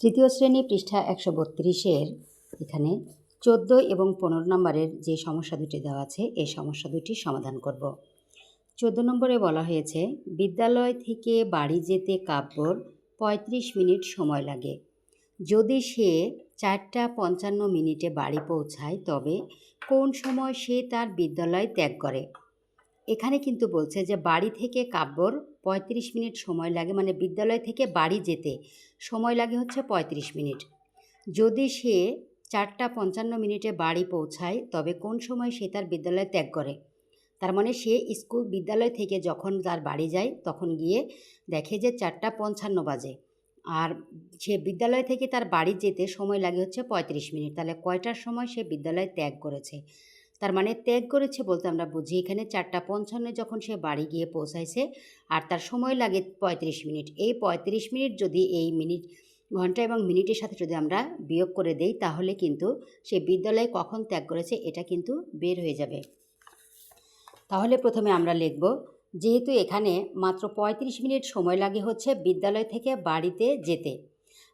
তৃতীয় শ্রেণি পৃষ্ঠা একশো বত্রিশের এখানে চোদ্দ এবং পনেরো নম্বরের যে সমস্যা দুটি দেওয়া আছে, এই সমস্যা দুটি সমাধান করব। চোদ্দ নম্বরে বলা হয়েছে, বিদ্যালয় থেকে বাড়ি যেতে কাব্যর পঁয়ত্রিশ মিনিট সময় লাগে। যদি সে চারটা পঞ্চান্ন মিনিটে বাড়ি পৌঁছায়, তবে কোন সময় সে তার বিদ্যালয় ত্যাগ করে? এখানে কিন্তু বলছে যে, বাড়ি থেকে কাব্যর পঁয়ত্রিশ মিনিট সময় লাগে মানে বিদ্যালয় থেকে বাড়ি যেতে। সময় লাগে হচ্ছে পঁয়ত্রিশ মিনিট। যদি সে চারটা পঞ্চান্ন মিনিটে বাড়ি পৌঁছায়, তবে কোন সময় সে তার বিদ্যালয় ত্যাগ করে? তার মানে সে স্কুল বিদ্যালয় থেকে যখন তার বাড়ি যায়, তখন গিয়ে দেখে যে চারটা পঞ্চান্ন বাজে। আর সে বিদ্যালয় থেকে তার বাড়ি যেতে সময় লাগে হচ্ছে পঁয়ত্রিশ মিনিট। তাহলে কয়টার সময় সে বিদ্যালয় ত্যাগ করেছে? তার মানে ত্যাগ করেছে বলতে আমরা বুঝি। এখানে চারটা পঞ্চান্নে যখন সে বাড়ি গিয়ে পৌঁছাইছে আর তার সময় লাগে পঁয়ত্রিশ মিনিট। এই পঁয়ত্রিশ মিনিট যদি এই মিনিট ঘণ্টা এবং মিনিটের সাথে যদি আমরা বিয়োগ করে দেই, তাহলে কিন্তু সে বিদ্যালয়ে কখন ত্যাগ করেছে এটা কিন্তু বের হয়ে যাবে। তাহলে প্রথমে আমরা লিখব, যেহেতু এখানে মাত্র পঁয়ত্রিশ মিনিট সময় লাগে হচ্ছে বিদ্যালয় থেকে বাড়িতে যেতে।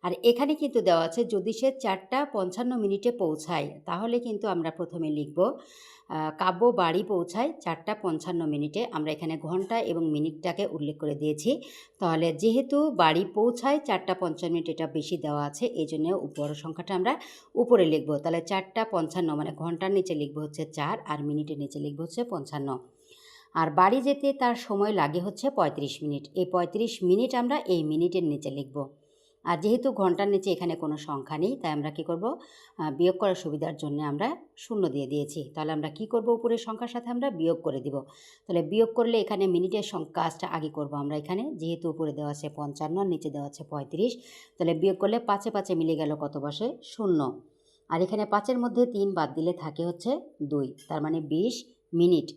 আর এখানে কিন্তু দেওয়া আছে, যদি সে চারটা পঞ্চান্ন মিনিটে পৌঁছায়, তাহলে কিন্তু আমরা প্রথমে লিখব কাব্য বাড়ি পৌঁছায় চারটা পঞ্চান্ন মিনিটে। আমরা এখানে ঘণ্টা এবং মিনিটটাকে উল্লেখ করে দিয়েছি। তাহলে যেহেতু বাড়ি পৌঁছায় চারটা পঞ্চান্ন মিনিট, এটা বেশি দেওয়া আছে, এই জন্য বড় সংখ্যাটা আমরা উপরে লিখব। তাহলে চারটা পঞ্চান্ন মানে ঘণ্টার নিচে লিখব হচ্ছে চার, আর মিনিটের নিচে লিখব হচ্ছে পঞ্চান্ন। আর বাড়ি যেতে তার সময় লাগে হচ্ছে পঁয়ত্রিশ মিনিট। এই পঁয়ত্রিশ মিনিট আমরা এই মিনিটের নিচে লিখব। আর যেহেতু ঘণ্টার নিচে এখানে কোনো সংখ্যা নেই, তাই আমরা কি করব? বিয়োগ করার সুবিধার জন্য আমরা শূন্য দিয়ে দিয়েছি। তাহলে আমরা কি করব উপরের সংখ্যার সাথে? আমরা বিয়োগ করে দিব। তাহলে বিয়োগ করলে এখানে মিনিটের কাজটা আগে করব আমরা এখানে। যেহেতু উপরে দেওয়া আছে পঞ্চান্ন, নিচে দেওয়া আছে পঁয়ত্রিশ, তাহলে বিয়োগ করলে পাঁচে পাঁচে মিলে গেল কত বসে? শূন্য। আর এখানে পাঁচের মধ্যে তিন বাদ দিলে থাকে হচ্ছে দুই, তার মানে বিশ মিনিট।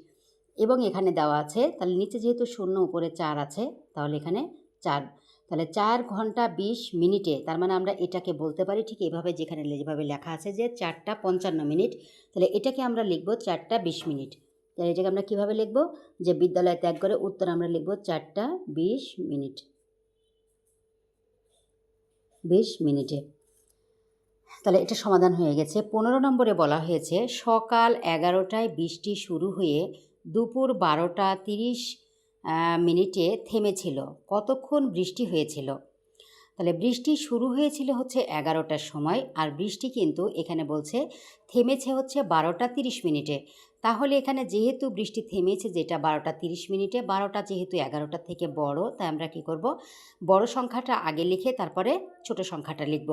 এবং এখানে দেওয়া আছে, তাহলে নিচে যেহেতু শূন্য, উপরে চার আছে, তাহলে এখানে চার। তাহলে চার ঘণ্টা বিশ মিনিটে, তার মানে আমরা এটাকে বলতে পারি ঠিক এভাবে যেখানে যেভাবে লেখা আছে যে চারটা পঞ্চান্ন মিনিট, তাহলে এটাকে আমরা লিখব চারটা বিশ মিনিট। তাহলে এটাকে আমরা কীভাবে লিখব? যে বিদ্যালয় ত্যাগ করে উত্তর আমরা লিখব চারটা বিশ মিনিট। বিশ মিনিটে। তাহলে এটা সমাধান হয়ে গেছে। পনেরো নম্বরে বলা হয়েছে, সকাল এগারোটায় বৃষ্টি শুরু হয়ে দুপুর বারোটা তিরিশ মিনিটে থেমেছিল। কতক্ষণ বৃষ্টি হয়েছিল? তাহলে বৃষ্টি শুরু হয়েছিল হচ্ছে এগারোটার সময়, আর বৃষ্টি কিন্তু এখানে বলছে থেমেছে হচ্ছে বারোটা তিরিশ মিনিটে। তাহলে এখানে যেহেতু বৃষ্টি থেমেছে, যেটা বারোটা তিরিশ মিনিটে, বারোটা যেহেতু এগারোটা থেকে বড়, তাই আমরা কি করব? বড় সংখ্যাটা আগে লিখে তারপরে ছোট সংখ্যাটা লিখব।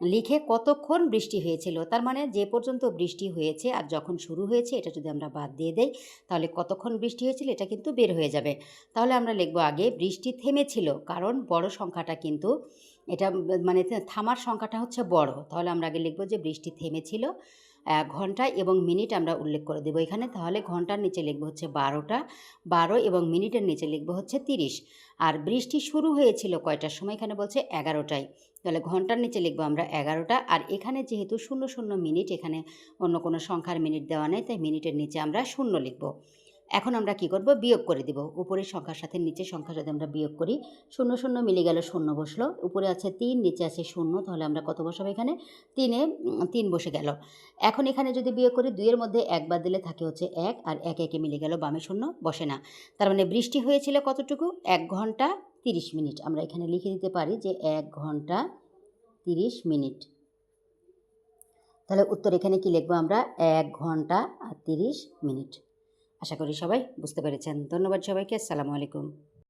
লিখে কতক্ষণ বৃষ্টি হয়েছিল, তার মানে যে পর্যন্ত বৃষ্টি হয়েছে আর যখন শুরু হয়েছে, এটা যদি আমরা বাদ দিয়ে দেই, তাহলে কতক্ষণ বৃষ্টি হয়েছিল, এটা কিন্তু বের হয়ে যাবে। তাহলে আমরা লিখব আগে বৃষ্টি থেমেছিল, কারণ বড় সংখ্যাটা কিন্তু এটা মানে থামার সংখ্যাটা হচ্ছে বড়। তাহলে আমরা আগে লিখব যে বৃষ্টি থেমেছিল ঘণ্টা এবং মিনিট আমরা উল্লেখ করে দেবো এখানে। তাহলে ঘণ্টার নিচে লিখব হচ্ছে বারোটা, বারো এবং মিনিটের নিচে লিখব হচ্ছে তিরিশ। আর বৃষ্টি শুরু হয়েছিল কয়টার সময়? এখানে বলছে এগারোটায়। তাহলে ঘণ্টার নিচে লিখব আমরা এগারোটা। আর এখানে যেহেতু শূন্য শূন্য মিনিট, এখানে অন্য কোনো সংখ্যার মিনিট দেওয়া নেই, তাই মিনিটের নিচে আমরা শূন্য লিখব। এখন আমরা কি করব? বিয়োগ করে দিব। উপরের সংখ্যার সাথে নিচের সংখ্যা যদি আমরা বিয়োগ করি। শূন্য শূন্য মিলে গেল শূন্য বসল। উপরে আছে তিন, নিচে আছে শূন্য। তাহলে আমরা কত বসাবো এখানে? তিনে তিন বসে গেল। এখন এখানে যদি বিয়োগ করি, দুইয়ের মধ্যে একবার দিলে থাকে হচ্ছে এক, আর এক একে মিলে গেল বামে শূন্য, বসে না। তার মানে বৃষ্টি হয়েছিল কতটুকু? এক ঘণ্টা তিরিশ মিনিট। আমরা এখানে লিখে দিতে পারি যে এক ঘণ্টা তিরিশ মিনিট। তাহলে উত্তর এখানে কি লিখব আমরা? এক ঘণ্টা আর তিরিশ মিনিট। আশা করি সবাই বুঝতে পেরেছেন। ধন্যবাদ সবাইকে। আসসালামু আলাইকুম।